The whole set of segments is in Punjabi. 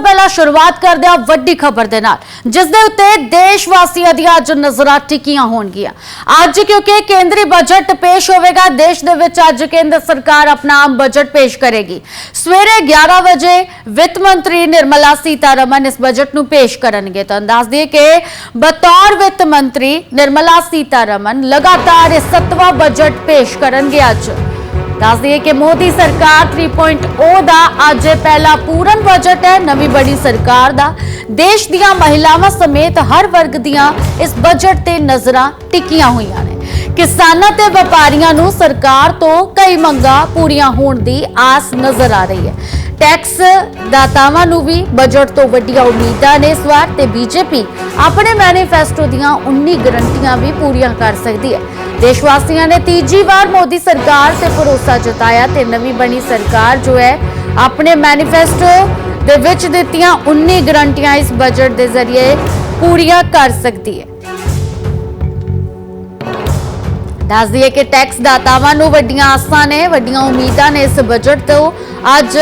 ਤੋਂ ਪਹਿਲਾਂ ਸ਼ੁਰੂਆਤ ਕਰਦੇ ਹਾਂ ਵੱਡੀ ਖਬਰ ਦੇ ਨਾਲ, ਜਿਸ ਦੇ ਉੱਤੇ ਦੇਸ਼ ਵਾਸੀਆਂ ਦੀਆਂ ਅੱਜ ਨਜ਼ਰਾਂ ਟਿਕੀਆਂ ਹੋਣਗੀਆਂ। ਅੱਜ ਕਿਉਂਕਿ ਕੇਂਦਰੀ ਬਜਟ ਪੇਸ਼ ਹੋਵੇਗਾ, ਦੇਸ਼ ਦੇ ਵਿੱਚ ਅੱਜ ਕੇਂਦਰ ਸਰਕਾਰ ਆਪਣਾ ਆਮ ਬਜਟ ਪੇਸ਼ ਕਰੇਗੀ। ਸਵੇਰੇ 11 ਵਜੇ ਵਿੱਤ ਮੰਤਰੀ ਨਿਰਮਲਾ ਸੀਤਾਰਮਨ ਇਸ ਬਜਟ ਨੂੰ ਪੇਸ਼ ਕਰਨਗੇ। ਤਾਂ ਦੱਸ ਦਈਏ ਕਿ ਬਤੌਰ ਵਿੱਤ ਮੰਤਰੀ ਨਿਰਮਲਾ ਸੀਤਾਰਮਨ ਲਗਾਤਾਰ ਇਹ ਸੱਤਵਾਂ ਬਜਟ ਪੇਸ਼ ਕਰਨਗੇ ਅੱਜ। ਦੱਸ ਦਈਏ ਕਿ ਮੋਦੀ ਸਰਕਾਰ 3.0 ਦਾ ਅੱਜ ਪਹਿਲਾ ਪੂਰਨ ਬਜਟ ਹੈ। ਨਵੀਂ ਬੜੀ ਸਰਕਾਰ ਦਾ। ਦੇਸ਼ ਦੀਆਂ ਮਹਿਲਾਵਾਂ ਸਮੇਤ ਹਰ ਵਰਗ ਦੀਆਂ ਇਸ ਬਜਟ ਤੇ ਨਜ਼ਰਾਂ ਟਿਕੀਆਂ ਹੋਈਆਂ ਨੇ। ਕਿਸਾਨਾਂ ਤੇ ਵਪਾਰੀਆਂ ਨੂੰ ਸਰਕਾਰ ਤੋਂ ਕਈ ਮੰਗਾਂ ਪੂਰੀਆਂ ਹੋਣ ਦੀ ਆਸ ਨਜ਼ਰ ਆ ਰਹੀ ਹੈ। ਟੈਕਸ ਦਾਤਾਵਾਂ ਨੂੰ ਵੀ ਬਜਟ ਤੋਂ ਵੱਡੀਆਂ ਉਮੀਦਾਂ ਨੇ ਇਸ ਵਾਰ ਤੇ ਬੀਜੇਪੀ ਆਪਣੇ ਮੈਨੀਫੈਸਟੋ ਦੀਆਂ 19 ਗਰੰਟੀਆਂ ਵੀ ਪੂਰੀਆਂ ਕਰ ਸਕਦੀ ਹੈ। ਦੇਸ਼ ਵਾਸੀਆਂ ਨੇ ਤੀਜੀ ਵਾਰ ਮੋਦੀ ਸਰਕਾਰ ਤੇ ਭਰੋਸਾ ਜਤਾਇਆ ਤੇ ਨਵੀਂ ਬਣੀ ਸਰਕਾਰ ਜੋ ਹੈ, ਆਪਣੇ ਮੈਨੀਫੈਸਟੋ ਦੇ ਵਿੱਚ ਦਿੱਤੀਆਂ 19 ਗਰੰਟੀਆਂ ਇਸ ਬਜਟ ਦੇ ਜ਼ਰੀਏ ਪੂਰੀਆਂ ਕਰ ਸਕਦੀ ਹੈ। ਦੱਸ ਦਈਏ ਕਿ ਟੈਕਸ ਦਾਤਾਵਾਂ ਨੂੰ ਵੱਡੀਆਂ ਆਸਾਂ ਨੇ, ਵੱਡੀਆਂ ਉਮੀਦਾਂ ਨੇ ਇਸ ਬਜਟ ਤੋਂ। ਅੱਜ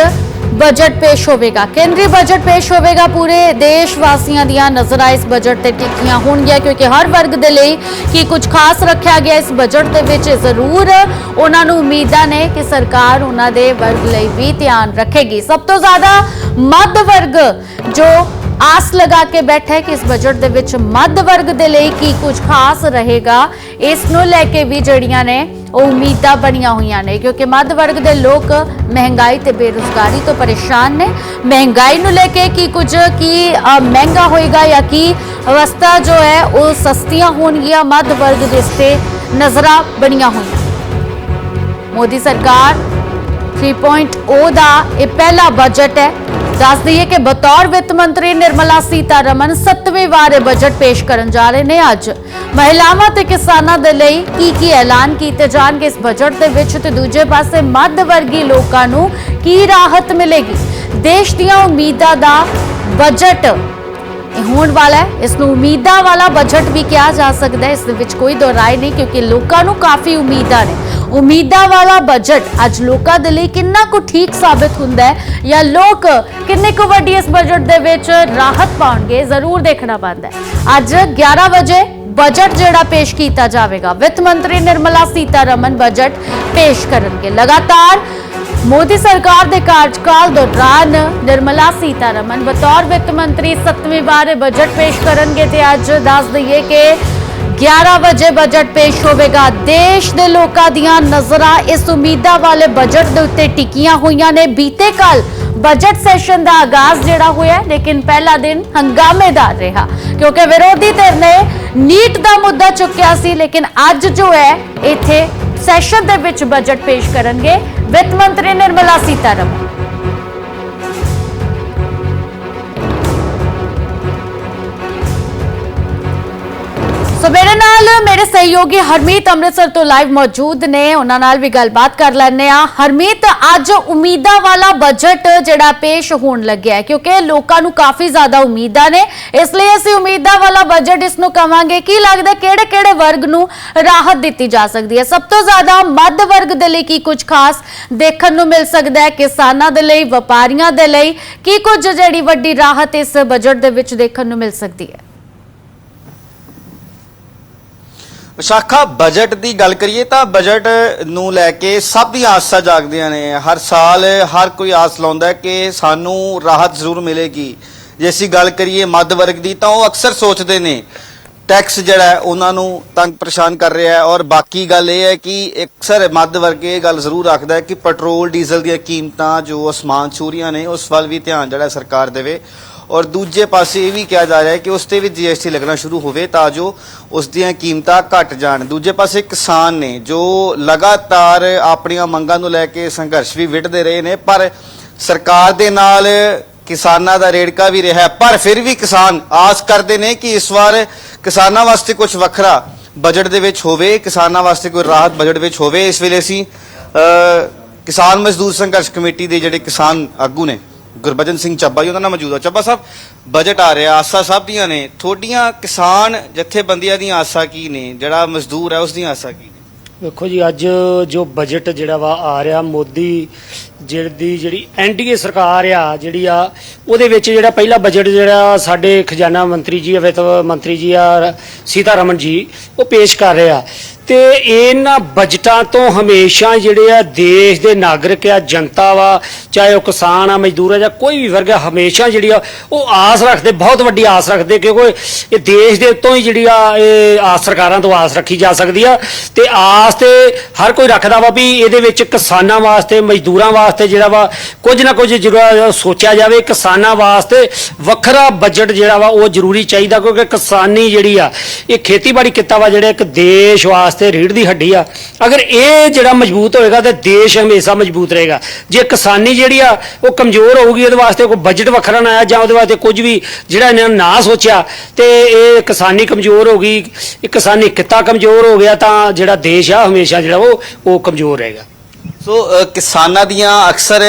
ਬਜਟ ਪੇਸ਼ ਹੋਵੇਗਾ। ਕੇਂਦਰੀ ਬਜਟ ਪੇਸ਼ ਹੋਵੇਗਾ ਪੂਰੇ ਦੇਸ਼ ਵਾਸੀਆਂ ਦੀਆਂ ਨਜ਼ਰਾਂ ਇਸ ਬਜਟ ਤੇ ਟਿੱਕੀਆਂ ਹੋਣਗੀਆਂ, ਕਿਉਂਕਿ ਹਰ ਵਰਗ ਦੇ ਲਈ ਕੀ ਕੁਝ ਖਾਸ ਰੱਖਿਆ ਗਿਆ ਇਸ ਬਜਟ ਦੇ ਵਿੱਚ ਜ਼ਰੂਰ ਉਹਨਾਂ ਨੂੰ ਉਮੀਦਾਂ ਨੇ ਕਿ ਸਰਕਾਰ ਉਹਨਾਂ ਦੇ ਵਰਗ ਲਈ ਵੀ ਧਿਆਨ ਰੱਖੇਗੀ। ਸਭ ਤੋਂ ਜ਼ਿਆਦਾ ਮੱਧ ਵਰਗ ਜੋ ਆਸ ਲਗਾ ਕੇ ਬੈਠਾ ਹੈ ਕਿ ਇਸ ਬਜਟ ਦੇ ਵਿੱਚ ਮੱਧ ਵਰਗ ਦੇ ਲਈ ਕੀ ਕੁਝ ਖਾਸ ਰਹੇਗਾ, ਇਸ ਨੂੰ ਲੈ ਕੇ ਵੀ ਜਿਹੜੀਆਂ ਨੇ ਉਹ ਉਮੀਦਾਂ ਬਣੀਆਂ ਹੋਈਆਂ ਨੇ, ਕਿਉਂਕਿ ਮੱਧ ਵਰਗ ਦੇ ਲੋਕ ਮਹਿੰਗਾਈ ਤੇ ਬੇਰੁਜ਼ਗਾਰੀ ਤੋਂ ਪਰੇਸ਼ਾਨ ਨੇ। ਮਹਿੰਗਾਈ ਨੂੰ ਲੈ ਕੇ ਕੀ ਕੁਝ, ਕੀ ਮਹਿੰਗਾ ਹੋਏਗਾ ਜਾਂ ਕੀ ਅਵਸਥਾ ਜੋ ਹੈ, ਉਹ ਸਸਤੀਆਂ ਹੋਣਗੀਆਂ, ਮੱਧ ਵਰਗ ਦੇ ਤੇ ਨਜ਼ਰਾਂ ਬਣੀਆਂ ਹੋਈਆਂ। ਮੋਦੀ ਸਰਕਾਰ 3.0 ਦਾ ਇਹ ਪਹਿਲਾ ਬਜਟ ਹੈ। ਦੱਸ ਦਈਏ ਕਿ ਬਤੌਰ ਵਿੱਤ ਮੰਤਰੀ ਨਿਰਮਲਾ ਸੀਤਾਰਮਨ 7ਵੀਂ ਵਾਰ ਇਹ ਬਜਟ ਪੇਸ਼ ਕਰਨ ਜਾ ਰਹੇ ਨੇ ਅੱਜ। ਮਹਿਲਾਵਾਂ ਤੇ ਕਿਸਾਨਾਂ ਦੇ ਲਈ ਕੀ ਕੀ ਐਲਾਨ ਕੀਤੇ ਜਾਣਗੇ ਇਸ ਬਜਟ ਦੇ ਵਿੱਚ ਤੇ ਦੂਜੇ ਪਾਸੇ ਮੱਧ ਵਰਗੀ ਲੋਕਾਂ ਨੂੰ ਕੀ ਰਾਹਤ ਮਿਲੇਗੀ? ਦੇਸ਼ ਦੀਆਂ ਉਮੀਦਾਂ ਦਾ ਬਜਟ ਹੋਣ ਵਾਲਾ ਹੈ। ਇਸ ਨੂੰ ਉਮੀਦਾਂ ਵਾਲਾ ਬਜਟ ਵੀ ਕਿਹਾ ਜਾ ਸਕਦਾ ਹੈ। ਇਸ ਦੇ ਵਿੱਚ ਕੋਈ ਦੋ ਰਾਏ ਨਹੀਂ, ਕਿਉਂਕਿ ਲੋਕਾਂ ਨੂੰ ਕਾਫੀ ਉਮੀਦਾਂ ਨੇ। ਉਮੀਦਾਂ ਵਾਲਾ ਬਜਟ ਅੱਜ ਲੋਕਾਂ ਦੇ ਲਈ ਕਿੰਨਾ ਕੁ ਠੀਕ ਸਾਬਿਤ ਹੁੰਦਾ ਹੈ ਜਾਂ ਲੋਕ ਕਿੰਨੇ ਕੁ ਵੱਡੀ ਇਸ ਬਜਟ ਦੇ ਵਿੱਚ ਰਾਹਤ ਪਾਉਣਗੇ, ਜ਼ਰੂਰ ਦੇਖਣਾ ਪੈਂਦਾ ਹੈ। ਅੱਜ 11 ਵਜੇ ਬਜਟ ਜਿਹੜਾ ਪੇਸ਼ ਕੀਤਾ ਜਾਵੇਗਾ, ਵਿੱਤ ਮੰਤਰੀ ਨਿਰਮਲਾ ਸੀਤਾਰਮਨ ਬਜਟ ਪੇਸ਼ ਕਰਨਗੇ। ਲਗਾਤਾਰ ਮੋਦੀ ਸਰਕਾਰ ਦੇ ਕਾਰਜਕਾਲ ਦੌਰਾਨ ਨਿਰਮਲਾ ਸੀਤਾਰਮਨ ਬਤੌਰ ਵਿੱਤ ਮੰਤਰੀ 7ਵੀਂ ਵਾਰ ਬਜਟ ਪੇਸ਼ ਕਰਨਗੇ ਤੇ ਅੱਜ ਦੱਸ ਦਈਏ ਕਿ 11 ਵਜੇ ਬਜਟ ਪੇਸ਼ ਹੋਵੇਗਾ। ਦੇਸ਼ ਦੇ ਲੋਕਾਂ ਦੀਆਂ ਨਜ਼ਰਾਂ ਇਸ ਉਮੀਦਾਂ ਵਾਲੇ ਬਜਟ ਦੇ ਉੱਤੇ ਟਿਕੀਆਂ ਹੋਈਆਂ ਨੇ। ਬੀਤੇ ਕੱਲ ਬਜਟ ਸੈਸ਼ਨ ਦਾ ਆਗਾਜ਼ ਜਿਹੜਾ ਹੋਇਆ ਲੇਕਿਨ ਪਹਿਲਾ ਦਿਨ ਹੰਗਾਮੇਦਾਰ ਰਿਹਾ। ਕਿਉਂਕਿ ਵਿਰੋਧੀ ਧਿਰ ਨੇ ਨੀਟ ਦਾ ਮੁੱਦਾ ਚੁੱਕਿਆ ਸੀ, ਲੇਕਿਨ ਅੱਜ ਜੋ ਹੈ, ਇੱਥੇ ਸੈਸ਼ਨ ਦੇ ਵਿੱਚ ਬਜਟ ਪੇਸ਼ ਕਰਨਗੇ। ਵਿੱਤ ਮੰਤਰੀ ਨਿਰਮਲਾ ਸੀਤਾਰਮਨ। ਸੋ ਮੇਰੇ ਨਾਲ ਮੇਰੇ ਸਹਿਯੋਗੀ ਹਰਮੀਤ ਅੰਮ੍ਰਿਤਸਰ ਤੋਂ ਲਾਈਵ ਮੌਜੂਦ ਨੇ। ਉਹਨਾਂ ਨਾਲ ਵੀ ਗੱਲਬਾਤ ਕਰ ਲੈਣੇ ਆ ਹਰਮੀਤ, ਅੱਜ ਉਮੀਦਾਂ ਵਾਲਾ ਬਜਟ ਜਿਹੜਾ ਪੇਸ਼ ਹੋਣ ਲੱਗਿਆ ਕਿਉਂਕਿ ਲੋਕਾਂ ਨੂੰ ਕਾਫੀ ਜ਼ਿਆਦਾ ਉਮੀਦਾਂ ਨੇ। ਇਸ ਲਈ ਅਸੀਂ ਉਮੀਦਾਂ ਵਾਲਾ ਬਜਟ ਇਸ ਨੂੰ ਕਵਾਂਗੇ ਕੀ ਲੱਗਦਾ ਕਿਹੜੇ ਕਿਹੜੇ ਵਰਗ ਨੂੰ ਰਾਹਤ ਦਿੱਤੀ ਜਾ ਸਕਦੀ ਹੈ। ਸਭ ਤੋਂ ਜ਼ਿਆਦਾ ਮੱਧ ਵਰਗ ਦੇ ਲਈ ਕੀ ਕੁਝ ਖਾਸ ਦੇਖਣ ਨੂੰ ਮਿਲ ਸਕਦਾ ਹੈ? ਕਿਸਾਨਾਂ ਦੇ ਲਈ, ਵਪਾਰੀਆਂ ਦੇ ਲਈ ਕੀ ਕੁਝ ਜਿਹੜੀ ਵੱਡੀ ਰਾਹਤ ਇਸ ਬਜਟ ਦੇ ਵਿੱਚ ਦੇਖਣ ਨੂੰ ਮਿਲ ਸਕਦੀ ਹੈ? ਵਿਸ਼ਾਖਾ ਬਜਟ ਦੀ ਗੱਲ ਕਰੀਏ ਤਾਂ ਬਜਟ ਨੂੰ ਲੈ ਕੇ ਸਭ ਦੀਆਂ ਆਸਾਂ ਜਾਗਦੀਆਂ ਨੇ। ਹਰ ਸਾਲ ਹਰ ਕੋਈ ਆਸ ਲਾਉਂਦਾ ਕਿ ਸਾਨੂੰ ਰਾਹਤ ਜ਼ਰੂਰ ਮਿਲੇਗੀ। ਜੇ ਅਸੀਂ ਗੱਲ ਕਰੀਏ ਮੱਧ ਵਰਗ ਦੀ ਤਾਂ ਉਹ ਅਕਸਰ ਸੋਚਦੇ ਨੇ। ਟੈਕਸ ਜਿਹੜਾ ਉਹਨਾਂ ਨੂੰ ਤੰਗ ਪਰੇਸ਼ਾਨ ਕਰ ਰਿਹਾ ਹੈ ਔਰ ਬਾਕੀ ਗੱਲ ਇਹ ਹੈ ਕਿ ਅਕਸਰ ਮੱਧ ਵਰਗ ਇਹ ਗੱਲ ਜ਼ਰੂਰ ਰੱਖਦਾ ਹੈ ਕਿ ਪੈਟਰੋਲ, ਡੀਜ਼ਲ ਦੀਆਂ ਕੀਮਤਾਂ ਜੋ ਅਸਮਾਨ ਛੂ ਰਹੀਆਂ ਨੇ, ਉਸ ਵੱਲ ਵੀ ਧਿਆਨ ਜਿਹੜਾ ਸਰਕਾਰ ਦੇਵੇ। ਔਰ ਦੂਜੇ ਪਾਸੇ ਇਹ ਵੀ ਕਿਹਾ ਜਾ ਰਿਹਾ ਹੈ ਕਿ ਉਸ ਤੇ ਵੀ ਜੀਐਸਟੀ ਲੱਗਣਾ ਸ਼ੁਰੂ ਹੋਵੇ ਤਾਂ ਜੋ ਉਸ ਦੀਆਂ ਕੀਮਤਾਂ ਘਟ ਜਾਣ। ਦੂਜੇ ਪਾਸੇ ਕਿਸਾਨ ਨੇ ਜੋ ਲਗਾਤਾਰ ਆਪਣੀਆਂ ਮੰਗਾਂ ਨੂੰ ਲੈ ਕੇ ਸੰਘਰਸ਼ ਵੀ ਵਿੱਢਦੇ ਰਹੇ ਨੇ, ਪਰ ਸਰਕਾਰ ਦੇ ਨਾਲ ਕਿਸਾਨਾਂ ਦਾ ਰੇੜਕਾ ਵੀ ਰਿਹਾ ਪਰ ਫਿਰ ਵੀ ਕਿਸਾਨ ਆਸ ਕਰਦੇ ਨੇ ਕਿ ਇਸ ਵਾਰ ਕਿਸਾਨਾਂ ਵਾਸਤੇ ਕੁਝ ਵੱਖਰਾ ਬਜਟ ਦੇ ਵਿੱਚ ਹੋਵੇ, ਕਿਸਾਨਾਂ ਵਾਸਤੇ ਕੋਈ ਰਾਹਤ ਬਜਟ ਵਿੱਚ ਹੋਵੇ। ਇਸ ਵੇਲੇ ਅਸੀਂ ਕਿਸਾਨ ਮਜ਼ਦੂਰ ਸੰਘਰਸ਼ ਕਮੇਟੀ ਦੇ ਜਿਹੜੇ ਕਿਸਾਨ ਆਗੂ ਨੇ ਗੁਰਬਚਨ ਸਿੰਘ ਚੱਬਾ ਜੀ, ਉਹਨਾਂ ਨਾਲ ਮੌਜੂਦ ਆ। ਚੱਬਾ ਸਾਹਿਬ ਬਜਟ ਆ ਰਿਹਾ, ਆਸਾਂ ਸਭ ਦੀਆਂ ਨੇ। ਤੁਹਾਡੀਆਂ ਕਿਸਾਨ ਜਥੇਬੰਦੀਆਂ ਦੀਆਂ ਆਸਾਂ ਕੀ ਨੇ? ਜਿਹੜਾ ਮਜ਼ਦੂਰ ਹੈ ਉਸ ਦੀਆਂ ਆਸਾਂ ਕੀ ਨੇ? ਵੇਖੋ ਜੀ, ਅੱਜ ਜੋ ਬਜਟ ਜਿਹੜਾ ਵਾ ਆ ਰਿਹਾ, ਮੋਦੀ ਜਿਹੜੀ ਜਿਹੜੀ ਐਨਡੀਏ ਸਰਕਾਰ ਆ, ਜਿਹੜੀ ਆ, ਉਹਦੇ ਵਿੱਚ ਜਿਹੜਾ ਪਹਿਲਾ ਬਜਟ ਜਿਹੜਾ ਸਾਡੇ ਖਜ਼ਾਨਾ ਮੰਤਰੀ ਜੀ ਵਿੱਤ ਮੰਤਰੀ ਜੀ ਆ, ਸੀਤਾਰਮਨ ਜੀ, ਉਹ ਪੇਸ਼ ਕਰ ਰਹੇ ਆ। ਤੇ ਇਹਨਾਂ ਬਜਟਾਂ ਤੋਂ ਹਮੇਸ਼ਾ ਜਿਹੜੇ ਆ ਦੇਸ਼ ਦੇ ਨਾਗਰਿਕ ਆ, ਜਨਤਾ ਵਾ, ਚਾਹੇ ਉਹ ਕਿਸਾਨ ਆ, ਮਜ਼ਦੂਰ ਆ ਜਾਂ ਕੋਈ ਵੀ ਵਰਗ ਆ, ਹਮੇਸ਼ਾ ਜਿਹੜੀ ਆ, ਉਹ ਆਸ ਰੱਖਦੇ, ਬਹੁਤ ਵੱਡੀ ਆਸ ਰੱਖਦੇ ਕਿਉਂਕਿ ਇਹ ਦੇਸ਼ ਦੇ ਉੱਤੋਂ ਹੀ ਜਿਹੜੀ ਆ, ਇਹ ਆਸ ਸਰਕਾਰਾਂ ਤੋਂ ਆਸ ਰੱਖੀ ਜਾ ਸਕਦੀ ਆ। ਤੇ ਆਸ ਤੇ ਹਰ ਕੋਈ ਰੱਖਦਾ ਵਾ ਵੀ ਇਹਦੇ ਵਿੱਚ ਕਿਸਾਨਾਂ ਵਾਸਤੇ, ਮਜ਼ਦੂਰਾਂ ਵਾਸਤੇ ਜਿਹੜਾ ਵਾ, ਕੁਝ ਨਾ ਕੁਝ ਜਿਹੜਾ ਸੋਚਿਆ ਜਾਵੇ, ਕਿਸਾਨਾਂ ਵਾਸਤੇ ਵੱਖਰਾ ਬਜਟ ਜਿਹੜਾ ਵਾ, ਉਹ ਜ਼ਰੂਰੀ ਚਾਹੀਦਾ ਕਿਉਂਕਿ ਕਿਸਾਨੀ ਜਿਹੜੀ ਆ, ਇਹ ਖੇਤੀਬਾੜੀ ਕਿੱਤਾ ਵਾ, ਜਿਹੜਾ ਇੱਕ ਦੇਸ਼ ਵਾਸਤੇ ਰੀੜ ਦੀ ਹੱਡੀ ਆ। ਅਗਰ ਇਹ ਜਿਹੜਾ ਮਜ਼ਬੂਤ ਹੋਏਗਾ ਤੇ ਦੇਸ਼ ਹਮੇਸ਼ਾ ਮਜ਼ਬੂਤ ਰਹੇਗਾ। ਜੇ ਕਿਸਾਨੀ ਜਿਹੜੀ ਆ, ਉਹ ਕਮਜ਼ੋਰ ਹੋਊਗੀ, ਉਹਦੇ ਵਾਸਤੇ ਕੋਈ ਬਜਟ ਵੱਖਰਾ ਨਾ ਆਇਆ, ਜਾਂ ਉਹਦੇ ਵਾਸਤੇ ਕੁਝ ਵੀ ਜਿਹੜਾ ਇਹਨਾਂ ਨੇ ਨਾ ਸੋਚਿਆ, ਤੇ ਇਹ ਕਿਸਾਨੀ ਕਮਜ਼ੋਰ ਹੋ ਗਈ ਕਿਸਾਨੀ ਕਿੱਤਾ ਕਮਜ਼ੋਰ ਹੋ ਗਿਆ, ਤਾਂ ਜਿਹੜਾ ਦੇਸ਼ ਆ, ਹਮੇਸ਼ਾ ਜਿਹੜਾ ਉਹ ਉਹ ਕਮਜ਼ੋਰ ਰਹੇਗਾ। ਸੋ ਕਿਸਾਨਾਂ ਦੀਆਂ ਅਕਸਰ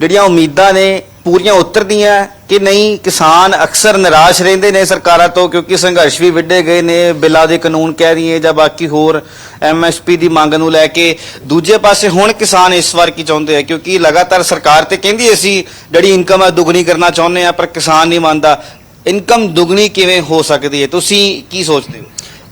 ਜਿਹੜੀਆਂ ਉਮੀਦਾਂ ਨੇ ਪੂਰੀਆਂ ਉਤਰਦੀਆਂ ਕਿ ਨਹੀਂ? ਕਿਸਾਨ ਅਕਸਰ ਨਿਰਾਸ਼ ਰਹਿੰਦੇ ਨੇ ਸਰਕਾਰਾਂ ਤੋਂ ਕਿਉਂਕਿ ਸੰਘਰਸ਼ ਵੀ ਵਿੱਢੇ ਗਏ ਨੇ, ਬਿੱਲਾਂ ਦੇ ਕਾਨੂੰਨ ਕਹਿ ਰਹੀਏ ਜਾਂ ਬਾਕੀ ਹੋਰ ਐਮਐਸਪੀ ਦੀ ਮੰਗ ਨੂੰ ਲੈ ਕੇ। ਦੂਜੇ ਪਾਸੇ ਹੁਣ ਕਿਸਾਨ ਇਸ ਵਾਰ ਕੀ ਚਾਹੁੰਦੇ ਆ? ਕਿਉਂਕਿ ਲਗਾਤਾਰ ਸਰਕਾਰ ਤੇ ਕਹਿੰਦੀ ਅਸੀਂ ਜਿਹੜੀ ਇਨਕਮ ਹੈ ਦੁੱਗਣੀ ਕਰਨਾ ਚਾਹੁੰਦੇ ਆ, ਪਰ ਕਿਸਾਨ ਨਹੀਂ ਮੰਨਦਾ। ਇਨਕਮ ਦੁੱਗਣੀ ਕਿਵੇਂ ਹੋ ਸਕਦੀ ਹੈ? ਤੁਸੀਂ ਕੀ ਸੋਚਦੇ ਹੋ?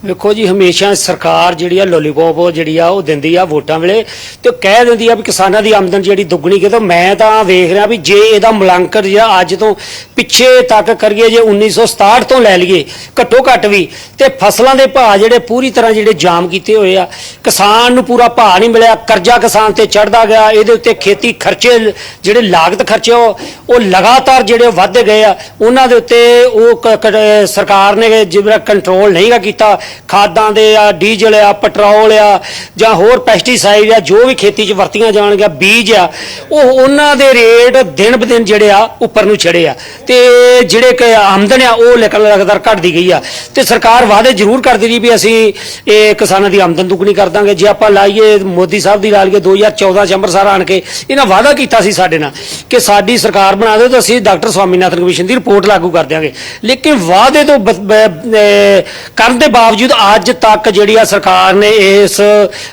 ਵੇਖੋ ਜੀ, ਹਮੇਸ਼ਾ ਸਰਕਾਰ ਜਿਹੜੀ ਆ ਲੋਲੀਪੌਪ ਜਿਹੜੀ ਆ, ਉਹ ਦਿੰਦੀ ਆ ਵੋਟਾਂ ਵੇਲੇ ਤੇ ਉਹ ਕਹਿ ਦਿੰਦੀ ਆ ਵੀ ਕਿਸਾਨਾਂ ਦੀ ਆਮਦਨ ਜਿਹੜੀ ਦੁੱਗਣੀ ਕਿਤੋਂ ਮੈਂ ਤਾਂ ਵੇਖ ਰਿਹਾ ਵੀ ਜੇ ਇਹਦਾ ਮੁਲਾਂਕਣ ਜਿਹੜਾ ਅੱਜ ਤੋਂ ਪਿੱਛੇ ਤੱਕ ਕਰੀਏ, ਜੇ 1967 ਤੋਂ ਲੈ ਲਈਏ, ਘੱਟੋ ਘੱਟ ਵੀ, ਤੇ ਫਸਲਾਂ ਦੇ ਭਾਅ ਜਿਹੜੇ ਪੂਰੀ ਤਰ੍ਹਾਂ ਜਿਹੜੇ ਜਾਮ ਕੀਤੇ ਹੋਏ ਆ, ਕਿਸਾਨ ਨੂੰ ਪੂਰਾ ਭਾਅ ਨਹੀਂ ਮਿਲਿਆ, ਕਰਜ਼ਾ ਕਿਸਾਨ ਤੇ ਚੜਦਾ ਗਿਆ, ਇਹਦੇ ਉੱਤੇ ਖੇਤੀ ਖਰਚੇ ਜਿਹੜੇ ਲਾਗਤ ਖਰਚੇ ਉਹ ਲਗਾਤਾਰ ਜਿਹੜੇ ਵੱਧ ਗਏ ਆ, ਉਹਨਾਂ ਦੇ ਉੱਤੇ ਉਹ ਕ- ਸਰਕਾਰ ਨੇ ਜਿਹੜਾ ਕੰਟਰੋਲ ਨਹੀਂਗਾ ਕੀਤਾ ਖਾਦਾਂ ਦੇ ਆ, ਡੀਜ਼ਲ ਆ, ਪੈਟਰੋਲ ਆ, ਜਾਂ ਹੋਰ ਪੈਸਟੀਸਾਈਡ ਆ, ਜੋ ਵੀ ਖੇਤੀ 'ਚ ਵਰਤੀਆਂ ਜਾਣਗੀਆਂ, ਬੀਜ ਆ, ਉਹ ਉਹਨਾਂ ਦੇ ਰੇਟ ਦਿਨ ਬ ਦਿਨ ਜਿਹੜੇ ਆ, ਉੱਪਰ ਨੂੰ ਚੜੇ ਆ। ਤੇ ਜਿਹੜੇ ਕਿ ਆਮਦਨ ਆ, ਉਹ ਲਗਾਤਾਰ ਘਟਦੀ ਗਈ ਆ। ਤੇ ਸਰਕਾਰ ਵਾਅਦੇ ਜ਼ਰੂਰ ਕਰਦੀ ਰਹੀ ਵੀ ਅਸੀਂ ਇਹ ਕਿਸਾਨਾਂ ਦੀ ਆਮਦਨ ਦੁੱਗਣੀ ਕਰ ਦਾਂਗੇ। ਜੇ ਆਪਾਂ ਲਾਈਏ, ਮੋਦੀ ਸਾਹਿਬ ਦੀ ਲਾ ਲਈਏ 2014 ਚ ਅੰਮ੍ਰਿਤਸਰ ਆਣ ਕੇ ਇਹਨਾਂ ਵਾਅਦਾ ਕੀਤਾ ਸੀ ਸਾਡੇ ਨਾਲ ਕਿ ਸਾਡੀ ਸਰਕਾਰ ਬਣਾ ਦਿਓ ਤਾਂ ਅਸੀਂ ਡਾਕਟਰ ਸਵਾਮੀਨਾਥਨ ਕਮਿਸ਼ਨ ਦੀ ਰਿਪੋਰਟ ਲਾਗੂ ਕਰ ਦਿਆਂਗੇ। ਲੇਕਿਨ ਵਾਅਦੇ ਤੋਂ ਕਰਨ ਦੇ ਬਾਵਜੂਦ ਅੱਜ ਤੱਕ ਜਿਹੜੀ ਆ ਸਰਕਾਰ ਨੇ ਇਸ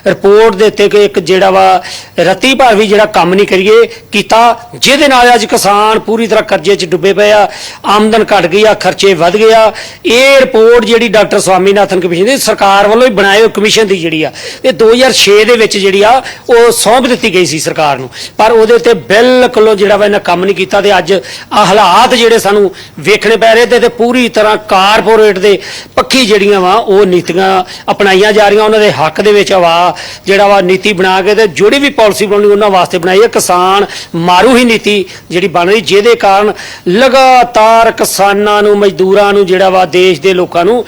ਰਿਪੋਰਟ ਦੇ ਉੱਤੇ ਕਿ ਇੱਕ ਜਿਹੜਾ ਵਾ ਰਤੀ ਭਰ ਵੀ ਜਿਹੜਾ ਕੰਮ ਨਹੀਂ ਕਰੀਏ, ਕੀਤਾ, ਜਿਹਦੇ ਨਾਲ ਅੱਜ ਕਿਸਾਨ ਪੂਰੀ ਤਰ੍ਹਾਂ ਕਰਜ਼ੇ 'ਚ ਡੁੱਬੇ ਪਏ ਆ, ਆਮਦਨ ਘਟ ਗਈ ਆ, ਖਰਚੇ ਵੱਧ ਗਏ ਆ। ਇਹ ਰਿਪੋਰਟ ਜਿਹੜੀ ਡਾਕਟਰ ਸਵਾਮੀਨਾਥਨ ਕਮਿਸ਼ਨ ਦੀ ਸਰਕਾਰ ਵੱਲੋਂ ਹੀ ਬਣਾਏ ਹੋਏ ਕਮਿਸ਼ਨ ਦੀ ਜਿਹੜੀ ਆ, ਇਹ 2006 ਦੇ ਵਿੱਚ ਜਿਹੜੀ ਆ, ਉਹ ਸੌਂਪ ਦਿੱਤੀ ਗਈ ਸੀ ਸਰਕਾਰ ਨੂੰ। ਪਰ ਉਹਦੇ ਉੱਤੇ ਬਿਲਕੁਲ ਜਿਹੜਾ ਵਾ ਇਹਨਾਂ ਕੰਮ ਨਹੀਂ ਕੀਤਾ ਤੇ ਅੱਜ ਆ ਹਾਲਾਤ ਜਿਹੜੇ ਸਾਨੂੰ ਵੇਖਣੇ ਪੈ ਰਹੇ ਤੇ ਪੂਰੀ ਤਰ੍ਹਾਂ ਕਾਰਪੋਰੇਟ ਦੇ ਪੱਖੀ ਜਿਹੜੀਆਂ ਵਾ, ਉਹ ਉਹ ਨੀਤੀਆਂ ਅਪਣਾਈਆਂ ਜਾ ਰਹੀਆਂ, ਉਹਨਾਂ ਦੇ ਹੱਕ ਦੇ ਵਿੱਚ ਵਾ, ਜਿਹੜਾ ਵਾ ਨੀਤੀ ਬਣਾ ਕੇ ਤੇ ਜਿਹੜੀ ਵੀ ਪਾਲਿਸੀ ਬਣਾਉਣੀ ਉਹਨਾਂ ਵਾਸਤੇ ਬਣਾਈ ਹੈ ਕਿਸਾਨ ਮਾਰੂ ਹੀ ਨੀਤੀ ਜਿਹੜੀ ਬਣ ਰਹੀ, ਜਿਹਦੇ ਕਾਰਨ ਲਗਾਤਾਰ ਕਿਸਾਨਾਂ ਨੂੰ, ਮਜ਼ਦੂਰਾਂ ਨੂੰ, ਜਿਹੜਾ ਵਾ ਦੇਸ਼ ਦੇ ਲੋਕਾਂ ਨੂੰ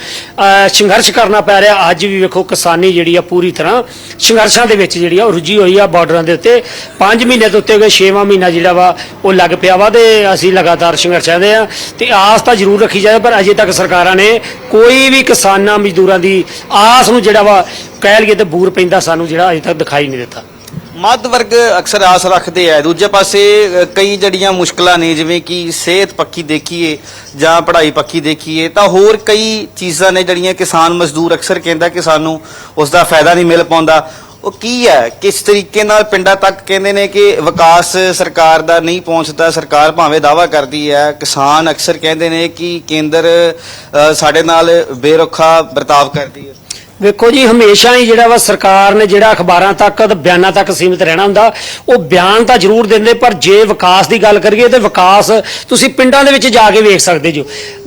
ਸੰਘਰਸ਼ ਕਰਨਾ ਪੈ ਰਿਹਾ। ਅੱਜ ਵੀ ਵੇਖੋ ਕਿਸਾਨੀ ਜਿਹੜੀ ਆ ਪੂਰੀ ਤਰ੍ਹਾਂ ਸੰਘਰਸ਼ਾਂ ਦੇ ਵਿੱਚ ਜਿਹੜੀ ਆ ਉਹ ਰੁੱਝੀ ਹੋਈ ਆ ਬਾਰਡਰਾਂ ਦੇ ਉੱਤੇ। 5 ਮਹੀਨੇ ਤੋਂ ਉੱਤੇ ਗਏ 6ਵਾਂ ਮਹੀਨਾ ਜਿਹੜਾ ਵਾ ਉਹ ਲੱਗ ਪਿਆ ਵਾ ਤੇ ਅਸੀਂ ਲਗਾਤਾਰ ਸੰਘਰਸ਼ਾਂ ਦੇ ਆ। ਤੇ ਆਸ ਤਾਂ ਜ਼ਰੂਰ ਰੱਖੀ ਜਾਵੇ, ਪਰ ਅਜੇ ਤੱਕ ਸਰਕਾਰਾਂ ਨੇ ਕੋਈ ਵੀ ਕਿਸਾਨਾਂ, ਮਜ਼ਦੂਰ ਦੀ ਆਸ ਨੂੰ ਜਿਹੜਾ ਵਾ ਕਹਿ ਲਈਏ ਤੇ ਬੂਰ ਪੈਂਦਾ ਸਾਨੂੰ ਜਿਹੜਾ ਅਜੇ ਤੱਕ ਦਿਖਾਈ ਨਹੀਂ ਦਿੱਤਾ। ਮੱਧ ਵਰਗ ਅਕਸਰ ਆਸ ਰੱਖਦੇ ਆ। ਦੂਜੇ ਪਾਸੇ ਕਈ ਜਿਹੜੀਆਂ ਮੁਸ਼ਕਲਾਂ ਨੇ, ਜਿਵੇਂ ਕਿ ਸਿਹਤ ਪੱਕੀ ਦੇਖੀਏ ਜਾਂ ਪੜ੍ਹਾਈ ਪੱਕੀ ਦੇਖੀਏ, ਤਾਂ ਹੋਰ ਕਈ ਚੀਜ਼ਾਂ ਨੇ ਜਿਹੜੀਆਂ ਕਿਸਾਨ ਮਜ਼ਦੂਰ ਅਕਸਰ ਕਹਿੰਦਾ ਕਿ ਸਾਨੂੰ ਉਸ ਦਾ ਫਾਇਦਾ ਨਹੀਂ ਮਿਲ ਪਾਉਂਦਾ। ਉਹ ਕੀ ਹੈ? ਕਿਸ ਤਰੀਕੇ ਨਾਲ ਪਿੰਡਾਂ ਤੱਕ ਕਹਿੰਦੇ ਨੇ ਕਿ ਵਿਕਾਸ ਸਰਕਾਰ ਦਾ ਨਹੀਂ ਪਹੁੰਚਦਾ, ਸਰਕਾਰ ਭਾਵੇਂ ਦਾਵਾ ਕਰਦੀ ਹੈ, ਕਿਸਾਨ ਅਕਸਰ ਕਹਿੰਦੇ ਨੇ ਕਿ ਕੇਂਦਰ ਸਾਡੇ ਨਾਲ ਬੇਰੁਖਾ ਵਰਤਾਵ ਕਰਦੀ ਹੈ। ਵੇਖੋ ਜੀ, ਹਮੇਸ਼ਾ ਹੀ ਜਿਹੜਾ ਵਾ ਸਰਕਾਰ ਨੇ ਜਿਹੜਾ ਅਖਬਾਰਾਂ ਤੱਕ ਬਿਆਨਾਂ ਤੱਕ ਸੀਮਿਤ ਰਹਿਣਾ ਹੁੰਦਾ, ਉਹ ਬਿਆਨ ਤਾਂ ਜ਼ਰੂਰ ਦਿੰਦੇ, ਪਰ ਜੇ ਵਿਕਾਸ ਦੀ ਗੱਲ ਕਰੀਏ ਤੇ ਵਿਕਾਸ ਤੁਸੀਂ ਪਿੰਡਾਂ ਦੇ ਵਿੱਚ ਜਾ ਕੇ ਵੇਖ ਸਕਦੇ ਜੋ।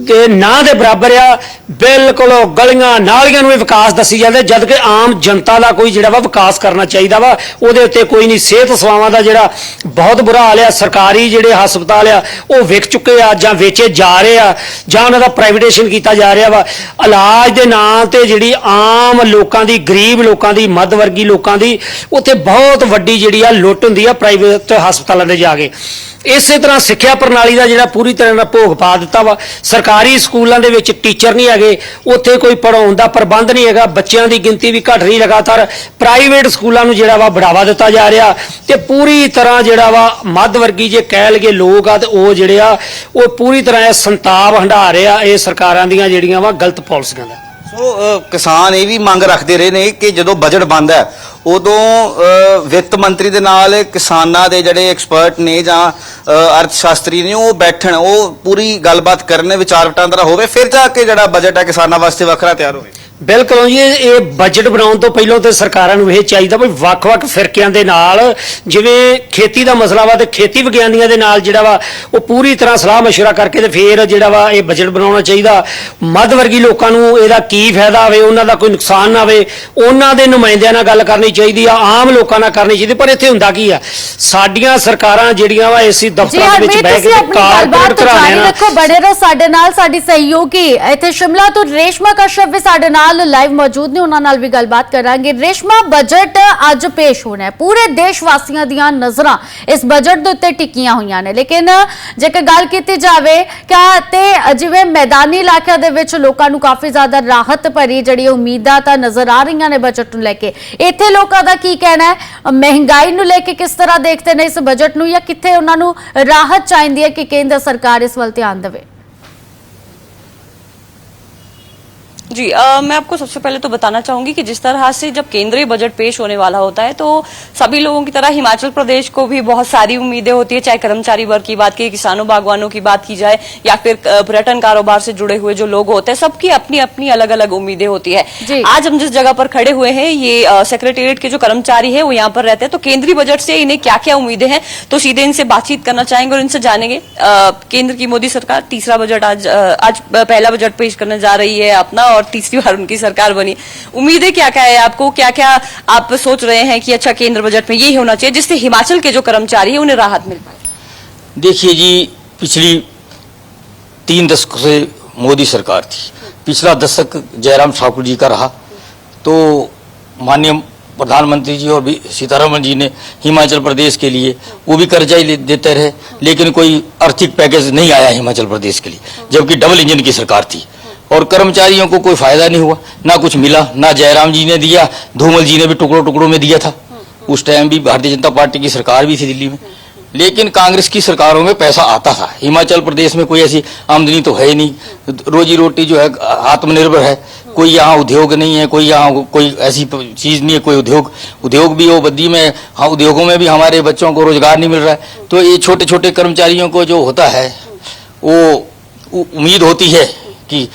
ਕਿ ਨਾ ਦੇ ਬਰਾਬਰ ਆ, ਬਿਲਕੁਲ ਗਲੀਆਂ ਨਾਲੀਆਂ ਨੂੰ ਵੀ ਵਿਕਾਸ ਦੱਸੀ ਜਾਂਦੇ ਜਦ ਕਿ ਆਮ ਜਨਤਾ ਦਾ ਕੋਈ ਜਿਹੜਾ ਵਾ ਵਿਕਾਸ ਕਰਨਾ ਚਾਹੀਦਾ ਵਾ, ਉਹਦੇ ਉੱਤੇ ਕੋਈ ਨਹੀਂ, ਸਿਹਤ ਸੇਵਾਵਾਂ ਦਾ ਜਿਹੜਾ ਬਹੁਤ ਬੁਰਾ ਹਾਲ ਆ, ਸਰਕਾਰੀ ਜਿਹੜੇ ਹਸਪਤਾਲ ਆ, ਉਹ ਵਿਕ ਚੁੱਕੇ ਆ ਜਾਂ ਵੇਚੇ ਜਾ ਰਹੇ ਆ, ਜਾਂ ਉਹਨਾਂ ਦਾ ਪ੍ਰਾਈਵੇਟੇਸ਼ਨ ਕੀਤਾ ਜਾ ਰਿਹਾ ਵਾ। ਇਲਾਜ ਦੇ ਨਾਂ ਤੇ ਜਿਹੜੀ ਆਮ ਆਮ ਲੋਕਾਂ ਦੀ, ਗਰੀਬ ਲੋਕਾਂ ਦੀ, ਮੱਧ ਵਰਗੀ ਲੋਕਾਂ ਦੀ, ਉੱਥੇ ਬਹੁਤ ਵੱਡੀ ਜਿਹੜੀ ਆ ਲੁੱਟ ਹੁੰਦੀ ਆ ਪ੍ਰਾਈਵੇਟ ਹਸਪਤਾਲਾਂ ਦੇ ਜਾ ਕੇ। ਇਸੇ ਤਰ੍ਹਾਂ ਸਿੱਖਿਆ ਪ੍ਰਣਾਲੀ ਦਾ ਜਿਹੜਾ ਪੂਰੀ ਤਰ੍ਹਾਂ ਦਾ ਭੋਗ ਪਾ ਦਿੱਤਾ ਵਾ। ਸਰਕਾਰੀ ਸਕੂਲਾਂ ਦੇ ਵਿੱਚ ਟੀਚਰ ਨਹੀਂ ਹੈਗੇ, ਉੱਥੇ ਕੋਈ ਪੜਾਉਣ ਦਾ ਪ੍ਰਬੰਧ ਨਹੀਂ ਹੈਗਾ, ਬੱਚਿਆਂ ਦੀ ਗਿਣਤੀ ਵੀ ਘਟ ਰਹੀ ਲਗਾਤਾਰ। ਪ੍ਰਾਈਵੇਟ ਸਕੂਲਾਂ ਨੂੰ ਜਿਹੜਾ ਵਾ ਬੜਾਵਾ ਦਿੱਤਾ ਜਾ ਰਿਹਾ ਤੇ ਪੂਰੀ ਤਰ੍ਹਾਂ ਜਿਹੜਾ ਵਾ ਮੱਧ ਵਰਗੀ ਜੇ ਕਹਿ ਲਈਏ ਲੋਕ ਆ ਤੇ ਉਹ ਜਿਹੜੇ ਆ, ਉਹ ਪੂਰੀ ਤਰ੍ਹਾਂ ਇਹ ਸੰਤਾਪ ਹੰਢਾ ਰਹੇ ਆ, ਇਹ ਸਰਕਾਰਾਂ ਦੀਆਂ ਜਿਹੜੀਆਂ ਵਾ ਗਲਤ ਪਾਲਿਸੀਆਂ ਦਾ। ਸੋ ਅ, ਕਿਸਾਨ ਇਹ ਵੀ ਮੰਗ ਰੱਖਦੇ ਰਹੇ ਨੇ ਕਿ ਜਦੋਂ ਬਜਟ ਬਣਦਾ ਹੈ ਉਦੋਂ ਅ, ਵਿੱਤ ਮੰਤਰੀ ਦੇ ਨਾਲ ਕਿਸਾਨਾਂ ਦੇ ਜਿਹੜੇ ਐਕਸਪਰਟ ਨੇ ਜਾਂ ਅ, ਅਰਥ ਸ਼ਾਸਤਰੀ ਨੇ ਉਹ ਬੈਠਣ ਉਹ ਪੂਰੀ ਗੱਲਬਾਤ ਕਰਨ ਵਿਚਾਰ ਵਟਾਂਦਰਾ ਹੋਵੇ ਫਿਰ ਜਾ ਕੇ ਜਿਹੜਾ ਬਜਟ ਹੈ ਕਿਸਾਨਾਂ ਵਾਸਤੇ ਵੱਖਰਾ ਤਿਆਰ ਹੋਵੇ। ਬਿਲਕੁਲ ਜੀ ਇਹ ਇਹ ਬਜਟ ਬਣਾਉਣ ਤੋਂ ਪਹਿਲਾਂ ਤੇ ਸਰਕਾਰਾਂ ਨੂੰ ਇਹ ਚਾਹੀਦਾ ਵੀ ਵੱਖ-ਵੱਖ ਫਿਰਕਿਆਂ ਦੇ ਨਾਲ ਜਿਵੇਂ ਖੇਤੀ ਦਾ ਮਸਲਾ ਵਾ ਤੇ ਖੇਤੀ ਵਿਗਿਆਨੀਆਂ ਦੇ ਨਾਲ ਜਿਹੜਾ ਵਾ ਉਹ ਪੂਰੀ ਤਰ੍ਹਾਂ ਸਲਾਹ مشورہ ਕਰਕੇ ਤੇ ਫੇਰ ਜਿਹੜਾ ਵਾ ਇਹ ਬਜਟ ਬਣਾਉਣਾ ਚਾਹੀਦਾ ਮੱਧ ਵਰਗੀ ਲੋਕਾਂ ਨੂੰ ਇਹਦਾ ਕੀ ਫਾਇਦਾ ਹੋਵੇ ਉਹਨਾਂ ਦਾ ਕੋਈ ਨੁਕਸਾਨ ਨਾ ਹੋਵੇ ਉਹਨਾਂ ਦੇ ਨੁਮਾਇੰਦਿਆਂ ਨਾਲ ਗੱਲ ਕਰਨੀ ਚਾਹੀਦੀ ਆ ਆਮ ਲੋਕਾਂ ਨਾਲ ਕਰਨੀ ਚਾਹੀਦੀ ਪਰ ਇੱਥੇ ਹੁੰਦਾ ਕੀ ਆ ਸਾਡੀਆਂ ਸਰਕਾਰਾਂ ਜਿਹੜੀਆਂ ਵਾ ਏਸੀ ਜੀ ਦਫ਼ਤਰਾਂ ਦੇ ਵਿੱਚ ਹਰਮੀਤ ਬਹਿ ਕੇ ਤੁਸੀਂ ਤੇ ਆਪਣੀ ਗੱਲਬਾਤ ਕਾਰਪੋਰੇਟ ਤੋਂ ਘਰਾਣਿਆਂ ਜਾਰੀ ਨਾਲ ਰੱਖੋ ਬੜੇ ਰਹੋ ਸਾਡੇ ਨਾਲ ਸਾਡੀ ਸਹਿਯੋਗੀ ਇੱਥੇ ਸ਼ਿਮਲਾ ਤੋਂ ਰੇਸ਼ਮਾ ਕਸ਼ਯਪ ਵੀ ਸਾਡੇ ਨਾਲ ਲਾਈਵ ਮੌਜੂਦ ਨੇ, ਉਹਨਾਂ ਨਾਲ ਵੀ ਗੱਲਬਾਤ ਕਰਾਂਗੇ। ਰੇਸ਼ਮਾ ਬਜਟ ਅੱਜ ਪੇਸ਼ ਹੋਣਾ ਹੈ। ਪੂਰੇ ਦੇਸ਼ ਵਾਸੀਆਂ ਦੀਆਂ ਨਜ਼ਰਾਂ ਇਸ ਬਜਟ ਦੇ ਉੱਤੇ ਟਿਕੀਆਂ ਹੋਈਆਂ ਨੇ। ਲੇਕਿਨ ਜੇਕਰ ਗੱਲ ਕੀਤੀ ਜਾਵੇ, ਕਿਆ ਤੇ ਜਿਵੇਂ ਮੈਦਾਨੀ ਇਲਾਕਿਆਂ ਦੇ ਵਿੱਚ ਲੋਕਾਂ ਨੂੰ ਕਾਫੀ ਜ਼ਿਆਦਾ ਰਾਹਤ ਭਰੀ ਜਿਹੜੀ ਉਮੀਦਾਂ ਤਾਂ ਨਜ਼ਰ ਆ ਰਹੀਆਂ ਨੇ ਬਜਟ ਨੂੰ ਲੈ ਕੇ। ਇੱਥੇ ਲੋਕਾਂ ਦਾ ਕੀ ਕਹਿਣਾ ਹੈ? ਮਹਿੰਗਾਈ ਨੂੰ ਲੈ ਕੇ ਕਿਸ ਤਰ੍ਹਾਂ ਦੇਖਦੇ ਨੇ ਇਸ ਬਜਟ ਨੂੰ ਜਾਂ ਕਿੱਥੇ ਉਹਨਾਂ ਨੂੰ ਰਾਹਤ ਚਾਹੀਦੀ ਹੈ ਕਿ ਕੇਂਦਰ ਸਰਕਾਰ ਇਸ ਵੱਲ ਧਿਆਨ ਦੇਵੇ? जी अ, मैं आपको सबसे पहले तो बताना चाहूँगी कि जिस तरह से जब केंद्रीय बजट पेश होने वाला होता है तो सभी लोगों की तरह हिमाचल प्रदेश को भी बहुत सारी उम्मीदें होती है। चाहे कर्मचारी वर्ग की बात की किसानों बागवानों की बात की जाए या फिर पर्यटन कारोबार से जुड़े हुए जो लोग होते हैं सबकी अपनी अपनी अलग अलग उम्मीदें होती है। आज हम जिस जगह पर खड़े हुए हैं ये सेक्रेटेरिएट के जो कर्मचारी है वो यहाँ पर रहते हैं। तो केंद्रीय बजट से इन्हें क्या क्या उम्मीदें हैं तो सीधे इनसे बातचीत करना चाहेंगे और इनसे जानेंगे। केंद्र की मोदी सरकार तीसरा बजट आज आज पहला बजट पेश करने जा रही है अपना और तीसरी बार उनकी सरकार बनी। उम्मीदें क्या क्या है आपको? क्या क्या आप सोच रहे हैं कि अच्छा केंद्र बजट में ये होना चाहिए जिससे हिमाचल के जो कर्मचारी है उन्हें राहत मिल पाए? देखिए जी, पिछली तीन दशकों से मोदी सरकार थी। पिछला दशक जयराम ठाकुर जी का रहा। तो माननीय प्रधानमंत्री जी और भी सीतारमन जी ने हिमाचल प्रदेश के लिए, वो भी कर्जा ही देते रहे। लेकिन कोई आर्थिक पैकेज नहीं आया हिमाचल प्रदेश के लिए, जबकि डबल इंजन की सरकार थी। और कर्मचारियों को कोई फ़ायदा नहीं हुआ, ना कुछ मिला, ना जयराम जी ने दिया, धूमल जी ने भी टुकड़ों टुकड़ों में दिया था। उस टाइम भी भारतीय जनता पार्टी की सरकार भी थी दिल्ली में। लेकिन कांग्रेस की सरकारों में पैसा आता था। हिमाचल प्रदेश में कोई ऐसी आमदनी तो है नहीं। रोजी रोटी जो है, आत्मनिर्भर है। कोई यहाँ उद्योग नहीं है, कोई यहाँ कोई ऐसी चीज़ नहीं है, कोई उद्योग। उद्योग भी हो बद्दी में हाँ उद्योगों में भी हमारे बच्चों को रोज़गार नहीं मिल रहा है। तो ये छोटे छोटे कर्मचारियों को जो होता है, वो उम्मीद होती है कि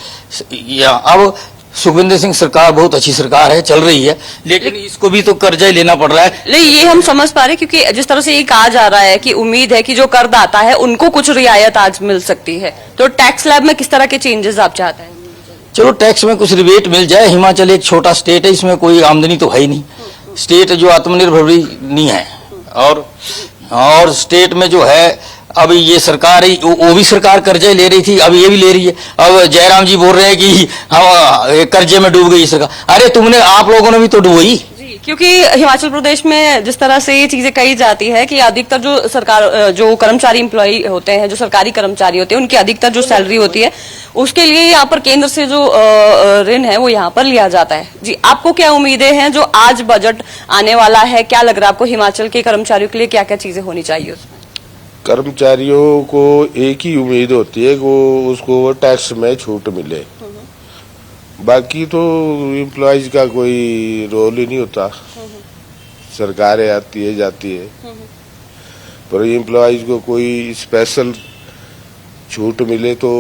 या अब सुखविंदर सिंह सरकार बहुत अच्छी सरकार है चल रही है लेकिन इसको भी तो कर्जा ही लेना पड़ रहा है। नहीं ये हम समझ पा रहे हैं क्योंकि जिस तरह से ये कहा जा रहा है कि उम्मीद है कि जो करदाता है उनको कुछ रियायत आज मिल सकती है। तो टैक्स लैब में किस तरह के चेंजेस आप चाहते हैं? चलो टैक्स में कुछ रिबेट मिल जाए हिमाचल एक छोटा स्टेट है इसमें कोई आमदनी तो है ही नहीं। स्टेट जो आत्मनिर्भर नहीं है और और स्टेट में जो है अभी ये सरकार, वो भी सरकार कर्जे ले रही थी, अब ये भी ले रही है। अब जयराम जी बोल रहे हैं कि हम कर्जे में डूब गई सरकार। अरे तुमने, आप लोगों ने भी तो डुबोई जी, क्योंकि हिमाचल प्रदेश में जिस तरह से ये चीज़ें कही जाती है कि अधिकतर जो सरकार जो कर्मचारी एम्प्लॉय होते हैं, जो सरकारी कर्मचारी होते हैं, उनकी अधिकतर जो सैलरी होती है, उसके लिए यहाँ पर केंद्र से जो ऋण है, वो यहाँ पर लिया जाता है। जी, आपको क्या उम्मीदें हैं जो आज बजट आने वाला है? क्या लग रहा है आपको हिमाचल के कर्मचारियों के लिए क्या क्या चीज़ें होनी चाहिए उसमें? कर्मचारियों को एक ही उम्मीद होती है वो उसको टैक्स में छूट मिले। बाकी तो एम्प्लॉयज़ का कोई रोल ही नहीं होता। सरकारें आती है, जाती है। पर एम्प्लॉयज़ को कोई स्पेशल छूट मिले तो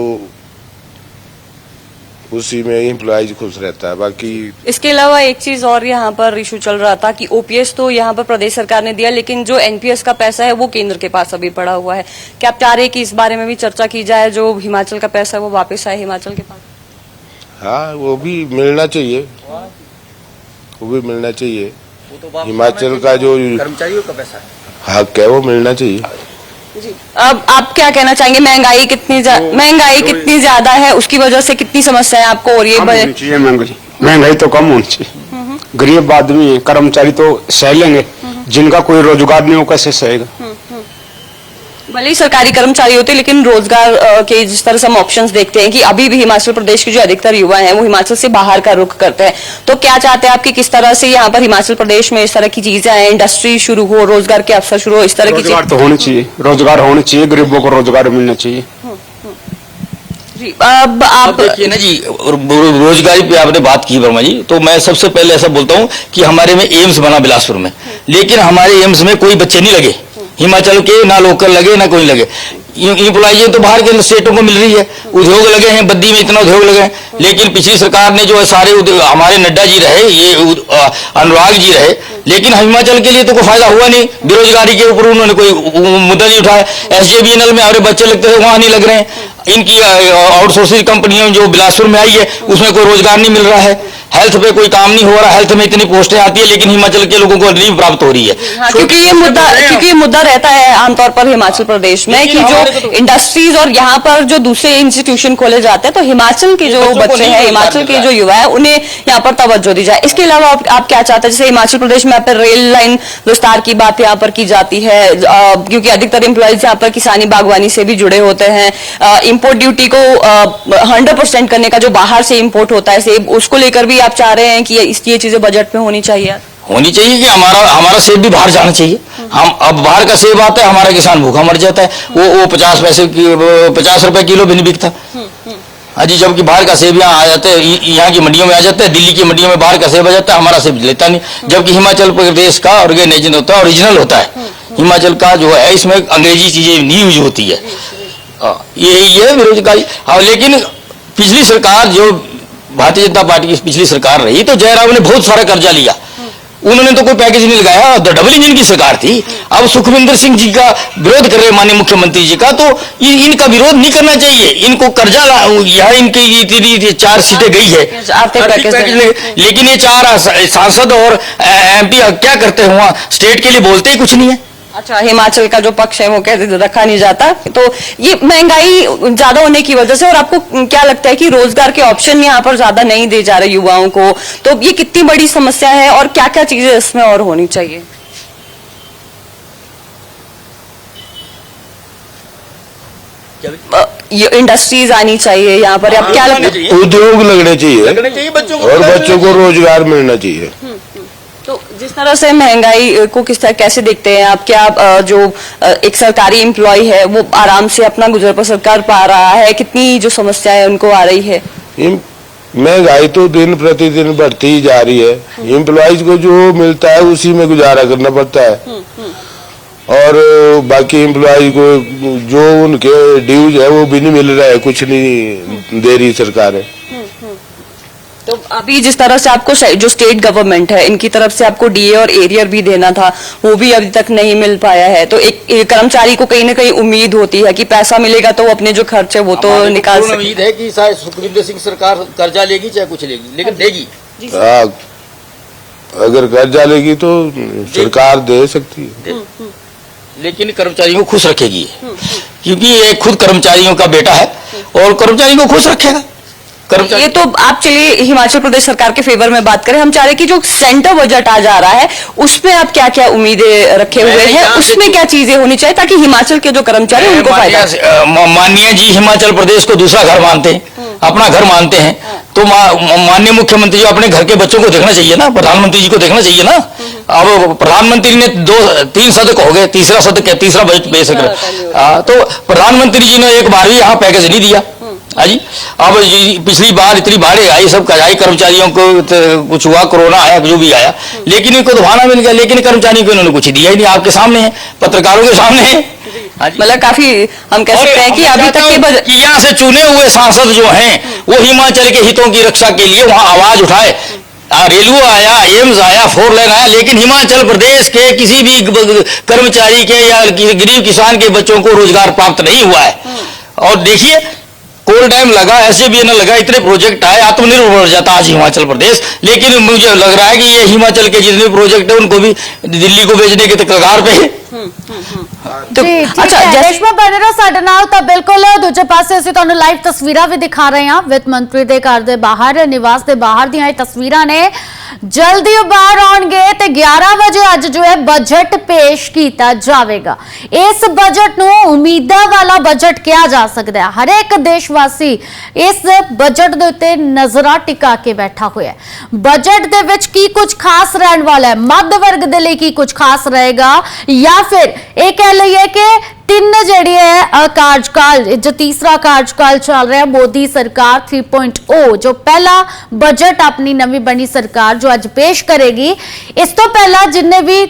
उसी में एम्प्लॉयज़ खुश रहता है बाकी इसके अलावा एक चीज़ और यहाँ पर इशू चल रहा था कि ओपीएस तो यहाँ पर प्रदेश सरकार ने दिया लेकिन जो एनपीएस का पैसा है वो केंद्र के पास अभी पड़ा हुआ है। क्या आप चाह रहे हैं कि इस बारे में भी चर्चा की जाए जो हिमाचल का पैसा है वो वापस आए हिमाचल के पास? हाँ वो भी मिलना चाहिए। वो भी मिलना चाहिए। हिमाचल का जो कर्मचारियों का पैसा हक क्या वो मिलना चाहिए। जी। अब आप क्या कहना चाहेंगे? महँगाई कितनी ज्या- महँगाई कितनी ज़्यादा है उसकी वजह से कितनी समस्या आपको हो रही है आपको और ये महँगाई। तो कम होनी चाहिए। गरीब आदमी है कर्मचारी तो सह लेंगे। जिनका कोई रोज़गार नहीं हो कैसे सहेगा? भले ही सरकारी कर्मचारी होते लेकिन रोज़गार के जिस तरह से हम ऑप्शन देखते हैं कि अभी भी हिमाचल प्रदेश के जो अधिकतर युवा हैं वो हिमाचल से बाहर का रुख करते हैं। तो क्या चाहते हैं आपकी किस तरह से यहाँ पर हिमाचल प्रदेश में इस तरह की चीज़ें आए इंडस्ट्री शुरू हो रोज़गार के अवसर शुरू हो इस तरह की चीज़ तो होने चाहिए। रोज़गार होने चाहिए गरीबों को रोज़गार मिलना चाहिए। अब अब आप देखिए ना जी रोजगारी पे आपने बात की वर्मा जी तो मैं सबसे पहले ऐसा बोलता हूँ कि हमारे में एम्स बना बिलासपुर में। लेकिन हमारे एम्स में कोई बच्चे नहीं लगे। हिमाचल के ना लोकल लगे, ना कोई लगे। इंप्लाइज तो बाहर के स्टेटों को मिल रही है। उद्योग लगे हैं, बद्दी में इतना उद्योग लगे हैं। लेकिन पिछली सरकार ने जो है सारे हमारे नड्डा जी रहे, ये अनुराग जी रहे। लेकिन हिमाचल के लिए तो कोई फ़ायदा हुआ नहीं। बेरोजगारी के ऊपर उन्होंने कोई मुद्दा नहीं उठाया। एस में हमारे बच्चे लगते थे, वहाँ नहीं लग रहे हैं। इनकी आउटसोर्सिंग कंपनियों जो बिलासपुर में आई है उसमें कोई रोज़गार नहीं मिल रहा है। हेल्थ पे कोई काम नहीं हो रहा हेल्थ में इतनी पोस्टें आती है लेकिन हिमाचल के लोगों को नहीं प्राप्त हो रही है। हाँ, क्योंकि ये मुद्दा क्योंकि ये मुद्दा रहता है आमतौर पर हिमाचल प्रदेश में कि जो तो- इंडस्ट्रीज़ और यहाँ पर जो दूसरे इंस्टीट्यूशन खोले जाते हैं तो हिमाचल के जो बच्चे हैं हिमाचल के जो युवा है उन्हें यहाँ पर तवज्जो दी जाए। इसके अलावा आप, क्या चाहते हैं? जैसे हिमाचल प्रदेश में यहाँ पर रेल लाइन विस्तार की बात यहाँ पर की जाती है। क्योंकि अधिकतर एम्प्लॉयज़ यहाँ पर किसानी बागवानी से भी जुड़े होते हैं। इम्पोर्ट ड्यूटी को हंड्रेड परसेंट करने का जो बाहर से इम्पोर्ट होता है सेब उसको लेकर भी आप चाह रहे हैं कि ये चीज़ें बजट में होनी चाहिए? होनी चाहिए कि हमारा हमारा सेब भी बाहर जाना चाहिए। हम अब बाहर का सेब आता है हमारा किसान भूखा मर जाता है। वो वो पचास पैसे पचास रुपए किलो भी नहीं बिकता। हाँ जी जबकि बाहर का सेब यहाँ आ जाता है यहाँ की मंडियों में आ जाता है दिल्ली की मंडियों में बाहर का सेब आ जाता है हमारा सेब लेता नहीं। जबकि हिमाचल प्रदेश का ऑर्गेनाइजन होता है ओरिजिनल होता है। हिमाचल का जो है इसमें अंग्रेज़ी चीज़ें नहीं यूज़ होती है हाँ, यही है बेरोजगारी हाँ। लेकिन पिछली सरकार जो भारतीय जनता पार्टी की पिछली सरकार रही तो जयराम ने बहुत सारा कर्जा लिया। उन्होंने तो कोई पैकेज नहीं लगाया तो डबल इंजन की सरकार थी। अब सुखविंदर सिंह जी का विरोध कर रहे माननीय मुख्यमंत्री जी का तो इनका विरोध नहीं करना चाहिए। इनको कर्जा यहाँ इनकी चार सीटें गई है। पैकेज देंगे। ले- लेकिन ये चार सांसद और एमपी क्या करते हैं वहाँ? स्टेट के लिए बोलते ही कुछ नहीं है। अच्छा हिमाचल का जो पक्ष है वो कहते रखा नहीं जाता। तो ये महँगाई ज़्यादा होने की वजह से और आपको क्या लगता है कि रोज़गार के ऑप्शन यहाँ पर ज़्यादा नहीं दे जा रहे युवाओं को? तो ये कितनी बड़ी समस्या है और क्या क्या चीज़ें इसमें और होनी चाहिए? ये इंडस्ट्रीज़ आनी चाहिए यहाँ पर आप क्या लगता है? उद्योग लगने चाहिए। लगने चाहिए बच्चों को और बच्चों को रोज़गार मिलना चाहिए। तो जिस तरह से महँगाई को किस तरह कैसे देखते हैं आप? क्या जो एक सरकारी एम्प्लॉय है वो आराम से अपना गुजर बसर कर पा रहा है? कितनी जो समस्याएँ उनको आ रही है? महँगाई तो दिन प्रतिदिन बढ़ती ही जा रही है। एम्प्लॉयज़ को जो मिलता है उसी में गुजारा करना पड़ता है। और बाकी एम्प्लॉय को जो उनके ड्यूज है वो भी नहीं मिल रहा है कुछ नहीं दे रही सरकार। है तो अभी जिस तरह से आपको जो स्टेट गवर्नमेंट है इनकी तरफ़ से आपको डीए और एरियर भी देना था वो भी अभी तक नहीं मिल पाया है। तो एक, एक कर्मचारी को कहीं ना कहीं उम्मीद होती है कि पैसा मिलेगा तो वो अपने जो खर्च है वो तो निकाल पूर्ण सके। उम्मीद है कि शायद सुखविंदर सिंह सरकार कर्जा लेगी चाहे कुछ लेगी लेकिन देगी। हाँ, अगर कर्जा लेगी तो सरकार दे सकती है। लेकिन कर्मचारियों को खुश रखेगी। ये। क्योंकि ये खुद कर्मचारियों का बेटा है और कर्मचारी को खुश रखेगा। ये तो आप चलिए हिमाचल प्रदेश सरकार के फेवर में बात करें। हम चाह रहे कि जो सेंटर बजट आ जा रहा है उसमें आप क्या क्या उम्मीदें रखे हुए हैं? उसमें क्या चीज़ें होनी चाहिए ताकि हिमाचल के जो कर्मचारी उनको फ़ायदा माननीय जी हिमाचल प्रदेश को दूसरा घर मानते हैं अपना घर मानते हैं। तो माननीय मुख्यमंत्री जी अपने घर के बच्चों को देखना चाहिए ना प्रधानमंत्री जी को देखना चाहिए ना। अब प्रधानमंत्री ने दो तीन सदक हो गए तीसरा है तीसरा बजट पेश कर तो प्रधानमंत्री जी ने एक बार भी यहाँ पैकेज नहीं दिया। हाँ जी? अब पिछली बार इतनी बाढ़ आई सब आई कर्मचारियों को तो कुछ हुआ कोरोना आया जो भी आया। लेकिन इनको तो मिल गया लेकिन कर्मचारियों को इन्होंने कुछ दिया ही नहीं आपके सामने है पत्रकारों के सामने है। हाँ मतलब काफ़ी हम कह सकते हैं कि अभी तक के बजट कि यहाँ से चुने हुए सांसद जो हैं वो हिमाचल के हितों की रक्षा के लिए वहाँ आवाज़ उठाए। रेलवे आया एम्स आया फोर लेन आया लेकिन हिमाचल प्रदेश के किसी भी कर्मचारी के या गरीब किसान के बच्चों को रोज़गार प्राप्त नहीं हुआ है। और देखिए कोल डैम लगा ऐसे भी न लगा इतने प्रोजेक्ट आए आत्मनिर्भर हो जाता आज हिमाचल प्रदेश लेकिन मुझे लग रहा है कि ये हिमाचल के जितने प्रोजेक्ट है उनको भी दिल्ली को भेजने के कगार पे है तो ਜੀ ਠੀਕ अच्छा ਹੈ जैसे ਰੇਸ਼ਮਾ ਬਣੇ ਰਹੋ ਸਾਡੇ ਨਾਲ ਤਾਂ ਬਿਲਕੁਲ ਦੂਜੇ ਪਾਸੇ ਅਸੀਂ ਤੁਹਾਨੂੰ ਲਾਈਵ ਤਸਵੀਰਾਂ ਵੀ ਦਿਖਾ ਰਹੇ ਹਾਂ ਵਿੱਤ ਮੰਤਰੀ ਦੇ ਘਰ ਦੇ ਬਾਹਰ ਨਿਵਾਸ ਦੇ ਬਾਹਰ ਦੀਆਂ ਇਹ ਤਸਵੀਰਾਂ ਨੇ ਜਲਦੀ ਉਹ ਬਾਹਰ ਆਉਣਗੇ ਤੇ 11 ਵਜੇ ਅੱਜ ਜੋ ਹੈ ਬਜਟ ਪੇਸ਼ ਕੀਤਾ ਜਾਵੇਗਾ। ਇਸ ਬਜਟ ਨੂੰ ਉਮੀਦਾਂ ਵਾਲਾ ਬਜਟ ਕਿਹਾ ਜਾ ਸਕਦਾ ਹੈ। ਹਰੇਕ ਦੇਸ਼ਵਾਸੀ ਇਸ ਬਜਟ ਦੇ ਉੱਤੇ ਨਜ਼ਰਾਂ ਟਿਕਾ ਕੇ ਬੈਠਾ ਹੋਇਆ ਹੈ। ਬਜਟ ਦੇ ਵਿੱਚ ਕੀ ਕੁਝ ਖਾਸ ਰਹਿਣ ਵਾਲਾ ਹੈ? ਮੱਧ ਵਰਗ ਦੇ ਲਈ ਕੀ ਕੁਝ ਖਾਸ ਰਹੇਗਾ? ਜਾਂ ਫਿਰ ਇਹ ਕਹਿ ਲਈਏ ਕਿ ਤਿੰਨ ਜਿਹੜੇ ਹੈ ਕਾਰਜਕਾਲ ਜੋ ਤੀਸਰਾ ਕਾਰਜਕਾਲ ਚੱਲ ਰਿਹਾ, ਮੋਦੀ ਸਰਕਾਰ 3.0 ਜੋ ਪਹਿਲਾ ਬਜਟ ਆਪਣੀ ਨਵੀਂ ਬਣੀ ਸਰਕਾਰ ਜੋ ਅੱਜ ਪੇਸ਼ ਕਰੇਗੀ। ਇਸ ਤੋਂ ਪਹਿਲਾਂ ਜਿੰਨੇ ਵੀ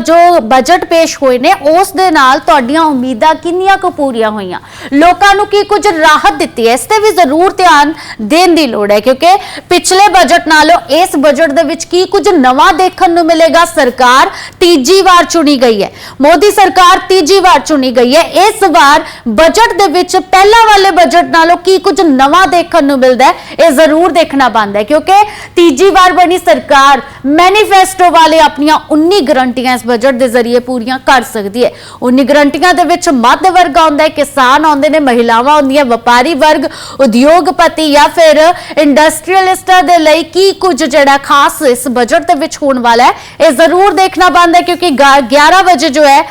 ਜੋ ਬਜਟ ਪੇਸ਼ ਹੋਏ ਨੇ, ਉਸ ਦੇ ਨਾਲ ਤੁਹਾਡੀਆਂ ਉਮੀਦਾਂ ਕਿੰਨੀਆਂ ਕੁ ਪੂਰੀਆਂ ਹੋਈਆਂ? ਲੋਕਾਂ ਨੂੰ ਕੀ ਕੁਝ ਰਾਹਤ ਦਿੱਤੀ ਹੈ? ਇਸ ਤੇ ਵੀ ਜ਼ਰੂਰ ਧਿਆਨ ਦੇਣ ਦੀ ਲੋੜ ਹੈ, ਕਿਉਂਕਿ ਪਿਛਲੇ ਬਜਟ ਨਾਲੋਂ ਇਸ ਬਜਟ ਦੇ ਵਿੱਚ ਕੀ ਕੁਝ ਨਵਾਂ ਦੇਖਣ ਨੂੰ ਮਿਲੇਗਾ? ਸਰਕਾਰ ਤੀਜੀ ਵਾਰ ਚੁਣੀ ਗਈ ਹੈ। ਮੋਦੀ ਸਰਕਾਰ ਤੀਜੀ ਵਾਰ ਚੁਣੀ ਗਈ ਹੈ। ਇਸ ਵਾਰ ਬਜਟ ਦੇ ਵਿੱਚ ਪਹਿਲਾਂ ਵਾਲੇ ਬਜਟ ਨਾਲੋਂ ਕੀ ਕੁਝ ਨਵਾਂ ਦੇਖਣ ਨੂੰ ਮਿਲਦਾ ਹੈ, ਇਹ ਜ਼ਰੂਰ ਦੇਖਣਾ ਬਣਦਾ ਹੈ, ਕਿਉਂਕਿ ਤੀਜੀ ਵਾਰ ਬਣੀ ਸਰਕਾਰ ਮੈਨੀਫੈਸਟੋ ਵਾਲੇ ਆਪਣੀਆਂ 19 ਗਰੰਟੀਆਂ ਇਸ ਬਜਟ ਦੇ ਜ਼ਰੀਏ ਪੂਰੀਆਂ ਕਰ ਸਕਦੀ ਹੈ। 19 ਗਰੰਟੀਆਂ ਦੇ ਵਿੱਚ ਮੱਧ ਵਰਗ ਆਉਂਦਾ ਹੈ, ਕਿਸਾਨ ਆਉਂਦੇ ਨੇ, ਮਹਿਲਾਵਾਂ ਆਉਂਦੀਆਂ, ਵਪਾਰੀ ਵਰਗ, ਉਦਯੋਗਪਤੀ ਜਾਂ ਫਿਰ ਇੰਡਸਟਰੀਅਲਿਸਟਾਂ ਦੇ ਲਈ ਕੀ ਕੁਝ ਜਿਹੜਾ ਖਾਸ ਇਸ ਬਜਟ ਦੇ ਵਿੱਚ ਹੋਣ ਵਾਲਾ ਹੈ, ਇਹ ਜ਼ਰੂਰ ਦੇਖਣਾ ਬਣਦਾ ਹੈ, ਕਿਉਂਕਿ ਗਾ- 11 ਵਜੇ ਜੋ ਹੈ,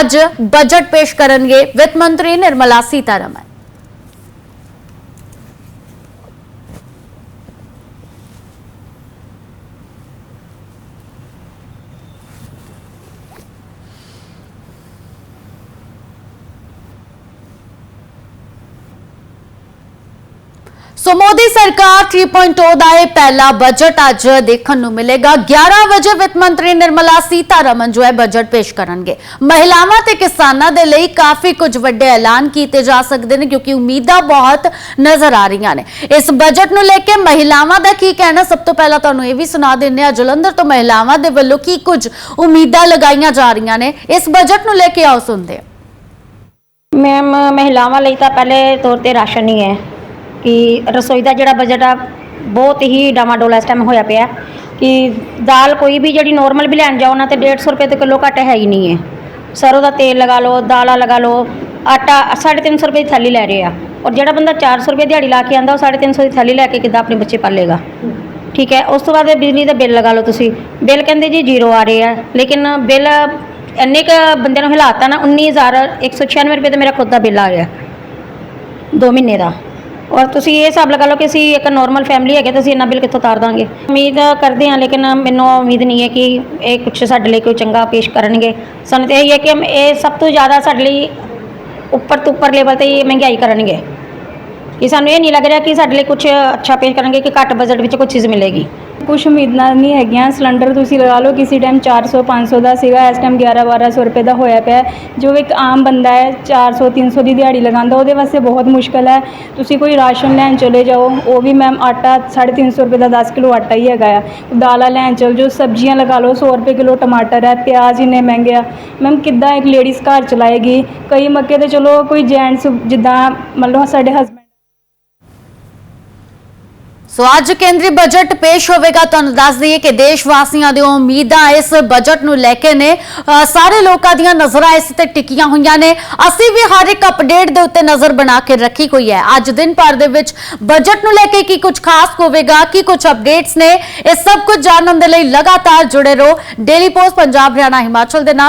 ਅੱਜ ਬਜਟ ਪੇਸ਼ ਕਰਨਗੇ ਵਿੱਤ ਮੰਤਰੀ ਨਿਰਮਲਾ ਸੀਤਾਰਮਨ। ਸੋ ਮੋਦੀ ਸਰਕਾਰ 3.0 ਦਾ ਇਹ ਪਹਿਲਾ ਬਜਟ ਅੱਜ ਦੇਖਣ ਨੂੰ ਮਿਲੇਗਾ। 11 ਵਜੇ ਵਿੱਤ ਮੰਤਰੀ ਨਿਰਮਲਾ ਸੀਤਾਰਮਨ ਜੋ ਹੈ ਬਜਟ ਪੇਸ਼ ਕਰਨਗੇ। ਮਹਿਲਾਵਾਂ ਤੇ ਕਿਸਾਨਾਂ ਦੇ ਲਈ ਕਾਫੀ ਕੁਝ ਵੱਡੇ ਐਲਾਨ ਕੀਤੇ ਜਾ ਸਕਦੇ ਨੇ ਕਿਉਂਕਿ ਉਮੀਦਾਂ ਬਹੁਤ ਨਜ਼ਰ ਆ ਰਹੀਆਂ ਨੇ। ਇਸ ਬਜਟ ਨੂੰ ਲੈ ਕੇ ਮਹਿਲਾਵਾਂ ਦਾ ਕੀ ਕਹਿਣਾ? ਸਭ ਤੋਂ ਪਹਿਲਾਂ ਤੁਹਾਨੂੰ ਇਹ ਵੀ ਸੁਣਾ ਦਿੰਦੇ ਆ ਜਲੰਧਰ ਤੋਂ ਮਹਿਲਾਵਾਂ ਦੇ ਵੱਲੋਂ ਕੀ ਕੁਝ ਉਮੀਦਾਂ ਲਗਾਈਆਂ ਜਾ ਰਹੀਆਂ ਨੇ। ਇਸ ਬਜਟ ਨੂੰ ਲੈ ਕੇ ਆਓ ਸੁਣਦੇ ਹਾਂ। ਮੈਮ ਮਹਿਲਾਵਾਂ ਲਈ ਤਾਂ ਪਹਿਲੇ ਤੌਰ ਤੇ ਰਾਸ਼ਨ ਹੀ ਹੈ। ਕਿ ਰਸੋਈ ਦਾ ਜਿਹੜਾ ਬਜਟ ਆ, ਬਹੁਤ ਹੀ ਡਾਮਾਡੋਲ ਇਸ ਟਾਈਮ ਹੋਇਆ ਪਿਆ ਕਿ ਦਾਲ ਕੋਈ ਵੀ ਜਿਹੜੀ ਨੋਰਮਲ ਵੀ ਲੈਣ ਜਾਓ ਨਾ ਤੇ 150 ਰੁਪਏ ਤੇ ਕਿਲੋ ਘੱਟ ਹੈ ਹੀ ਨਹੀਂ ਹੈ। ਸਰੋਂ ਦਾ ਤੇਲ ਲਗਾ ਲਓ, ਦਾਲਾਂ ਲਗਾ ਲਓ, ਆਟਾ 350 ਰੁਪਏ ਦੀ ਥੈਲੀ ਲੈ ਰਹੇ ਆ। ਔਰ ਜਿਹੜਾ ਬੰਦਾ 400 ਰੁਪਏ ਦਿਹਾੜੀ ਲਾ ਕੇ ਆਂਦਾ ਉਹ 350 ਦੀ ਥੈਲੀ ਲੈ ਕੇ ਕਿੱਦਾਂ ਆਪਣੇ ਬੱਚੇ ਪਾਲੇਗਾ? ਠੀਕ ਹੈ, ਉਸ ਤੋਂ ਬਾਅਦ ਬਿਜਲੀ ਦਾ ਬਿੱਲ ਲਗਾ ਲਓ ਤੁਸੀਂ। ਬਿੱਲ ਕਹਿੰਦੇ ਜੀ ਜ਼ੀਰੋ ਆ ਰਹੇ ਆ, ਲੇਕਿਨ ਬਿੱਲ ਇੰਨੇ ਕ ਬੰਦਿਆਂ ਨੂੰ ਹਿਲਾਤਾ ਨਾ 19196 ਰੁਪਏ ਤੇ ਮੇਰਾ ਖੁਦ ਦਾ ਬਿੱਲ ਆ ਗਿਆ। 2 ਮਹੀਨੇ ਦਾ। ਔਰ ਤੁਸੀਂ ਇਹ ਹਿਸਾਬ ਲਗਾ ਲਓ ਕਿ ਅਸੀਂ ਇੱਕ ਨਾਰਮਲ ਫੈਮਿਲੀ ਹੈਗੇ ਤਾਂ ਅਸੀਂ ਇੰਨਾ ਬਿੱਲ ਕਿੱਥੋਂ ਤਾਰ ਦਾਂਗੇ? ਉਮੀਦ ਕਰਦੇ ਹਾਂ ਲੇਕਿਨ ਮੈਨੂੰ ਉਮੀਦ ਨਹੀਂ ਹੈ ਕਿ ਇਹ ਕੁਛ ਸਾਡੇ ਲਈ ਕੋਈ ਚੰਗਾ ਪੇਸ਼ ਕਰਨਗੇ। ਸਾਨੂੰ ਤਾਂ ਇਹ ਹੈ ਕਿ ਇਹ ਸਭ ਤੋਂ ਜ਼ਿਆਦਾ ਸਾਡੇ ਲਈ ਉੱਪਰ ਤੋਂ ਉੱਪਰ ਲੈਵਲ ਤੇ ਮਹਿੰਗਾਈ ਕਰਨਗੇ। ਕਿ ਸਾਨੂੰ ਇਹ ਨਹੀਂ ਲੱਗ ਰਿਹਾ ਕਿ ਸਾਡੇ ਲਈ ਕੁਝ ਅੱਛਾ ਪੇਸ਼ ਕਰਨਗੇ ਕਿ ਘੱਟ ਬਜਟ ਵਿੱਚ ਕੋਈ ਚੀਜ਼ ਮਿਲੇਗੀ। ਕੁਛ ਉਮੀਦਾਂ ਨਹੀਂ ਹੈਗੀਆਂ। ਸਿਲੰਡਰ ਤੁਸੀਂ ਲਗਾ ਲਓ, ਕਿਸੇ ਟਾਈਮ 400 500 ਦਾ ਸੀਗਾ। ਇਸ ਟਾਈਮ 11 1200 ਰੁਪਏ ਦਾ ਹੋਇਆ ਪਿਆ। ਜੋ ਇੱਕ ਆਮ ਬੰਦਾ ਹੈ 400 300 ਦੀ ਦਿਹਾੜੀ ਲਗਾਉਂਦਾ, ਉਹਦੇ ਵਾਸਤੇ ਬਹੁਤ ਮੁਸ਼ਕਲ ਹੈ। ਤੁਸੀਂ ਕੋਈ ਰਾਸ਼ਨ ਲੈਣ ਚਲੇ ਜਾਓ, ਉਹ ਵੀ ਮੈਮ ਆਟਾ 350 ਰੁਪਏ ਦਾ 10 ਕਿਲੋ ਆਟਾ ਹੀ ਹੈਗਾ ਆ। ਦਾਲਾਂ ਲੈਣ ਚਲ ਜੋ ਸਬਜ਼ੀਆਂ ਲਗਾ ਲਓ 100 ਰੁਪਏ ਕਿਲੋ ਟਮਾਟਰ ਹੈ, ਪਿਆਜ਼ ਇੰਨੇ ਮਹਿੰਗੇ ਆ। ਮੈਮ ਕਿੱਦਾਂ ਇੱਕ ਲੇਡੀਜ਼ ਘਰ ਚਲਾਏਗੀ? ਕਈ ਮੱਕੇ ਤੇ ਚਲੋ, ਕੋਈ ਜੈਂਟਸ ਜਿੱਦਾਂ ਮੰਨ ਲਓ ਸਾਡੇ ਹਸਬੈਂਡ ਸੋ ਅੱਜ ਕੇਂਦਰੀ ਬਜਟ ਪੇਸ਼ ਹੋਵੇਗਾ। ਤੁਹਾਨੂੰ ਦੱਸ ਦਈਏ ਕਿ ਦੇਸ਼ ਵਾਸੀਆਂ ਦੀਆਂ ਉਮੀਦਾਂ ਇਸ ਬਜਟ ਨੂੰ ਲੈ ਕੇ ਨੇ ਸਾਰੇ ਲੋਕਾਂ ਦੀਆਂ ਨਜ਼ਰਾਂ ਇਸ ਤੇ ਟਿਕੀਆਂ ਹੋਈਆਂ ਨੇ। ਅਸੀਂ ਵੀ ਹਰ ਇੱਕ ਅਪਡੇਟ ਦੇ ਉੱਤੇ ਨਜ਼ਰ ਬਣਾ ਕੇ ਰੱਖੀ ਹੋਈ ਹੈ। ਅੱਜ ਦਿਨ ਭਰ ਦੇ ਵਿੱਚ ਬਜਟ ਨੂੰ ਲੈ ਕੇ ਕੀ ਕੁਝ ਖਾਸ ਹੋਵੇਗਾ, ਕੀ ਕੁਝ ਅਪਡੇਟਸ ਨੇ, ਇਹ ਸਭ ਕੁਝ ਜਾਣਨ ਦੇ ਲਈ ਲਗਾਤਾਰ ਜੁੜੇ ਰਹੋ। ਡੇਲੀ ਪੋਸਟ, ਪੰਜਾਬ, ਹਰਿਆਣਾ, ਹਿਮਾਚਲ ਦੇ ਨਾਲ।